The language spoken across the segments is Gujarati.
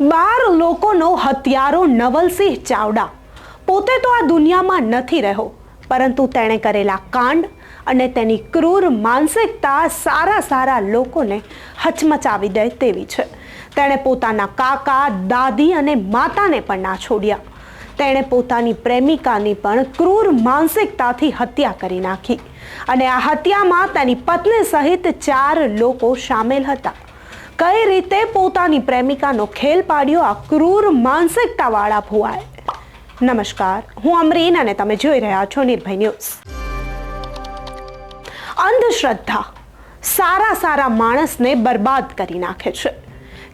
બાર લોકોનો હત્યારો નવલસિંહ ચાવડા. પોતે તો આ દુનિયામાં નથી રહ્યો, પરંતુ તેણે કરેલા કાંડ અને તેની ક્રૂર માનસિકતા સારા સારા લોકોને હચમચાવી દે તેવી છે. તેણે પોતાના કાકા, દાદી અને માતાને પણ ના છોડ્યા. તેણે પોતાની પ્રેમિકાની પણ ક્રૂર માનસિકતાથી હત્યા કરી નાખી. અને આ હત્યામાં તેની પત્ની સહિત ચાર લોકો સામેલ હતા. કઈ રીતે પોતાની પ્રેમિકાનો ખેલ પાડ્યો? આ ક્રૂર માનસિકતાવાળા ભુવાએ. નમસ્કાર, હું અમરીન અને તમે જોઈ રહ્યા છો નિર્ભય ન્યૂઝ. અંધશ્રદ્ધા સારા સારા માણસને બરબાદ કરી નાખે છે.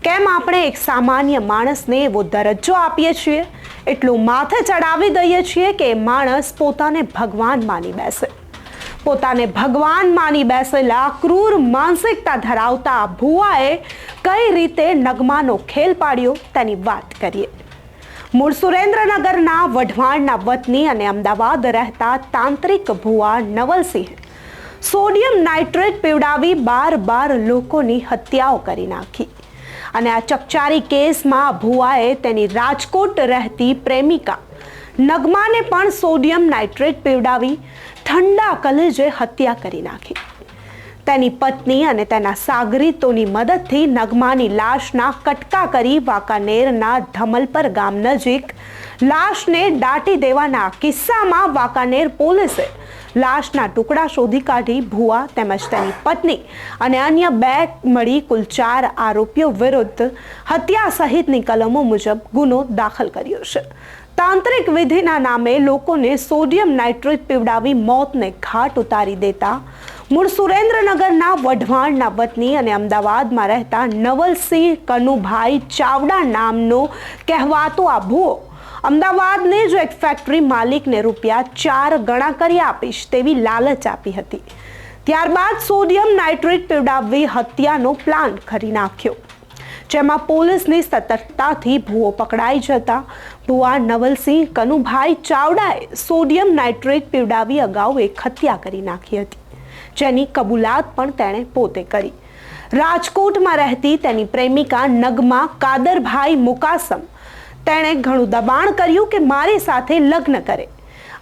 કેમ આપણે એક સામાન્ય માણસને એવો દરજ્જો આપીએ છીએ? એટલું માથે ચડાવી દઈએ છીએ કે માણસ પોતાને ભગવાન માની બેસે. પોતાને ભગવાન માની બેસેલા ક્રૂર માનસિકતા ધરાવતા ભુવાએ કઈ રીતે નગમાનો ખેલ પાડ્યો તેની વાત કરીએ. મૂળ સુરેન્દ્રનગરના વઢવાણના વતની અને અમદાવાદ રહેતા તાંત્રિક ભુવા નવલસિંહ સોડિયમ નાઇટ્રેટ પીવડાવી બાર બાર લોકોની હત્યાઓ કરી નાખી. અને આ ચકચારી કેસમાં ભુવાએ તેની રાજકોટ રહેતી પ્રેમિકા નગમાને પણ સોડિયમ નાઇટ્રેટ પીવડાવી ઠંડા કલેજે હત્યા કરી નાખી. તેની પત્ની અને તેના સાગરીતોની મદદથી નગમાની લાશના કટકા કરી વાંકાનેરના ધમલપર ગામ નજીક લાશને દાટી દેવાના કિસ્સામાં વાંકાનેર પોલીસે લાશના ટુકડા શોધી કાઢી ભુવા તેમજ તેની પત્ની અને અન્ય બે મળી કુલ ચાર આરોપીઓ વિરુદ્ધ હત્યા સહિતની કલમો મુજબ ગુનો દાખલ કર્યો છે. તાંત્રિક વિધિના નામે લોકોને સોડિયમ નાઇટ્રેટ પીવડાવી મોતને ઘાટ ઉતારી દેતા. મૂળ સુરેન્દ્રનગરના વઢવાણના વતની અને અમદાવાદમાં રહેતા નવલસિંહ કનુભાઈ ચાવડા નામનો કહેવાતો આ ભૂવો. જો જ એક ફેક્ટરી માલિકને રૂપિયા ચાર ગણા કરી આપીશ તેવી લાલચ આપી હતી. ત્યારબાદ સોડિયમ નાઇટ્રેટ પીવડાવવી હત્યાનો પ્લાન કરી નાખ્યો. જેમાં પોલીસની સતર્કતાથી ભૂવો પકડાઈ જતા. ભુવા નવલસિંહ, કનુભાઈ ચાવડાએ સોડિયમ નાઇટ્રેટ પીવડાવી અગાઉ એક હત્યા કરી નાખી હતી, જેની કબૂલાત પણ તેણે પોતે કરી. રાજકોટમાં રહેતી તેની પ્રેમિકા નગમા કાદરભાઈ મુકાસમ, તેણે ઘણું દબાણ કર્યું કે મારી સાથે લગ્ન કરે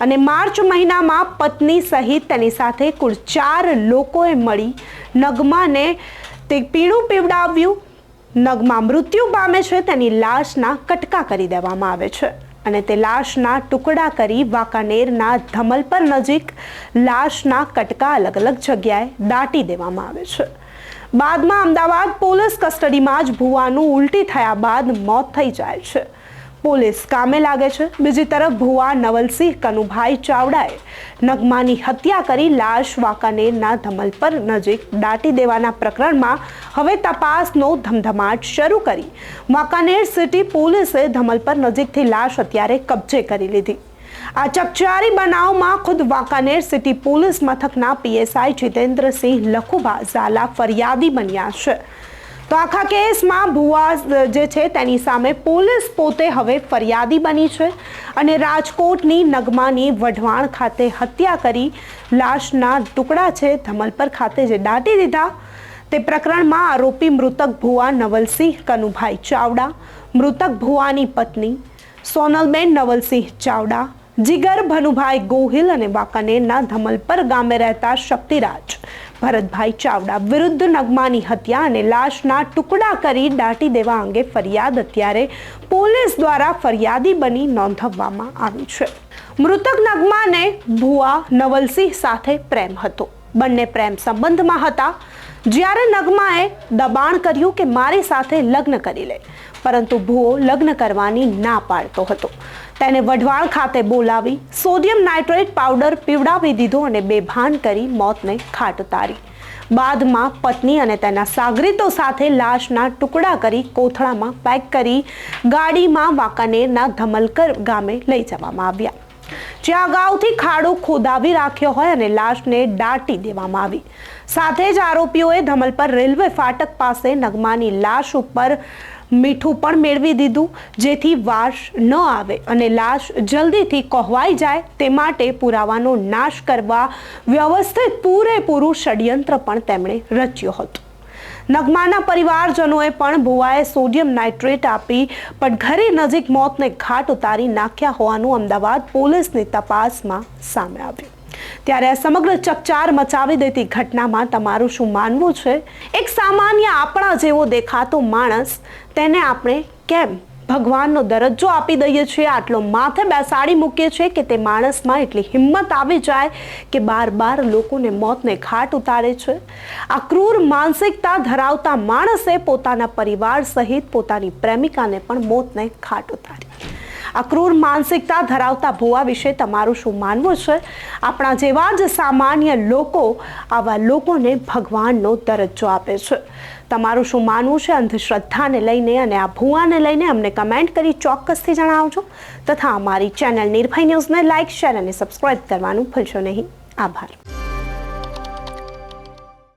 અને માર્ચ મહિનામાં પત્ની સહિત તેની સાથે કુલ ચાર લોકોએ મળી નગમાને તે પીણું પીવડાવ્યું. નગમાં મૃત્યુ પામે છે તેની લાશના કટકા કરી દેવામાં આવે છે. અને તે લાશના ટુકડા કરી વાંકાનેરના ધમલપર નજીક લાશના કટકા અલગ અલગ જગ્યાએ દાટી દેવામાં આવે છે. બાદમાં અમદાવાદ પોલીસ કસ્ટડીમાં જ ભુવાનું ઉલટી થયા બાદ મોત થઈ જાય છે. પોલીસ કામે લાગે છે. બીજી તરફ ભુવા નવલસિંહ કનુભાઈ ચાવડાએ નગમાની હત્યા કરી લાશ વાંકાનેરના ધમલપર નજીક દાટી દેવાના પ્રકરણમાં હવે તપાસનો ધમધમાટ શરૂ કરી. વાંકાનેર સિટી પોલીસે ધમલપર નજીકથી લાશ અત્યારે કબજે કરી લીધી. આ ચકચારી બનાવમાં ખુદ વાંકાનેર સિટી પોલીસ મથકના પીએસઆઈ જીતેન્દ્રસિંહ લખુભા ઝાલા ફરિયાદી બન્યા છે. તો આખા કેસમાં ભુવા જે છે તેની સામે પોલીસ પોતે હવે ફરિયાદી બની છે અને રાજકોટની નગમાની વઢવાણ ખાતે હત્યા કરી લાશના ટુકડા છે ધમલપર ખાતે જે દાટી દીધા. તે પ્રકરણમાં આરોપી મૃતક ભુવા નવલસિંહ કનુભાઈ ચાવડા, મૃતક ભુવાની પત્ની સોનલબેન નવલસિંહ ચાવડા, જીગર ભનુભાઈ ગોહિલ અને વાંકાનેરના ધમલપર ગામે રહેતા શક્તિરાજ. ભરતભાઈ ચાવડા વિરુદ્ધ નગમાની હત્યા અને લાશના ટુકડા કરી દાટી દેવા અંગે ફરિયાદ અત્યારે પોલીસ દ્વારા ફરિયાદી બની નોંધવવામાં આવી છે. મૃતક નગમાને ભુવા નવલસિંહ સાથે પ્રેમ હતો. બંને પ્રેમ સંબંધમાં હતા. જ્યારે નગમાએ દબાણ કર્યું કે મારી સાથે લગ્ન કરી લે, પરંતુ ભુવો લગ્ન કરવાની ના પાડતો હતો. તેને વઢવાણ ખાતે બોલાવી સોડિયમ નાઇટ્રેટ પાવડર પીવડાવી દીધો અને બેભાન કરી મોતને ખાટ ઉતારી. બાદમાં પત્ની અને તેના સાગરીતો સાથે લાશના ટુકડા કરી કોથળામાં પેક કરી ગાડીમાં વાંકાનેરના ધમલકર ગામે લઈ જવામાં આવ્યા. જ્યાં અગાઉથી ખાડો ખોદાવી રાખ્યો હોય અને લાશને દાટી દેવામાં આવી. સાથે જ આરોપીઓએ ધમલપર રેલવે ફાટક પાસે નગમાની લાશ ઉપર મીઠું પણ મેળવી દીધું, જેથી વાસ ન આવે અને લાશ જલ્દીથી કહવાઈ જાય તે માટે પુરાવાનો નાશ કરવા વ્યવસ્થિત પૂરેપૂરું ષડયંત્ર પણ તેમણે રચ્યું હતું. નગમાના પરિવારજનોએ પણ ભુવાએ સોડિયમ નાઇટ્રેટ આપી પણ ઘરે નજીક મોતને ઘાટ ઉતારી નાખ્યા હોવાનું અમદાવાદ પોલીસની તપાસમાં સામે આવ્યું. ત્યારે સમગ્ર ચકચાર મચાવી દેતી ઘટનામાં તમારું શું માનવું છે? એક સામાન્ય આપણા જેવો દેખાતો માણસ, તેને આપણે કેમ ભગવાનનો દરજ્જો આપી દઈએ છીએ? આટલો માથે બેસાડી મૂકીએ છીએ કે તે માણસમાં એટલી હિંમત આવી જાય કે બાર બાર લોકોને મોતને ઘાટ ઉતારે છે? આ ક્રૂર માનસિકતા ધરાવતા માણસે પોતાના પરિવાર સહિત પોતાની પ્રેમિકાને પણ મોતને ઘાટ ઉતારી. આ ક્રૂર માનસિકતા ધરાવતા ભુવા વિશે તમારું શું માનવું છે? આપણા જેવા જ સામાન્ય લોકો આવા લોકોને ભગવાનનો દરજ્જો આપે છે. તમારું શું માનવું છે? અંધશ્રદ્ધાને લઈને અને આ ભુવાને લઈને અમને કમેન્ટ કરી ચોક્કસથી જણાવજો. તથા અમારી ચેનલ નિર્ભય ન્યૂઝને લાઇક, શેર અને સબસ્ક્રાઇબ કરવાનું ભૂલશો નહીં. આભાર.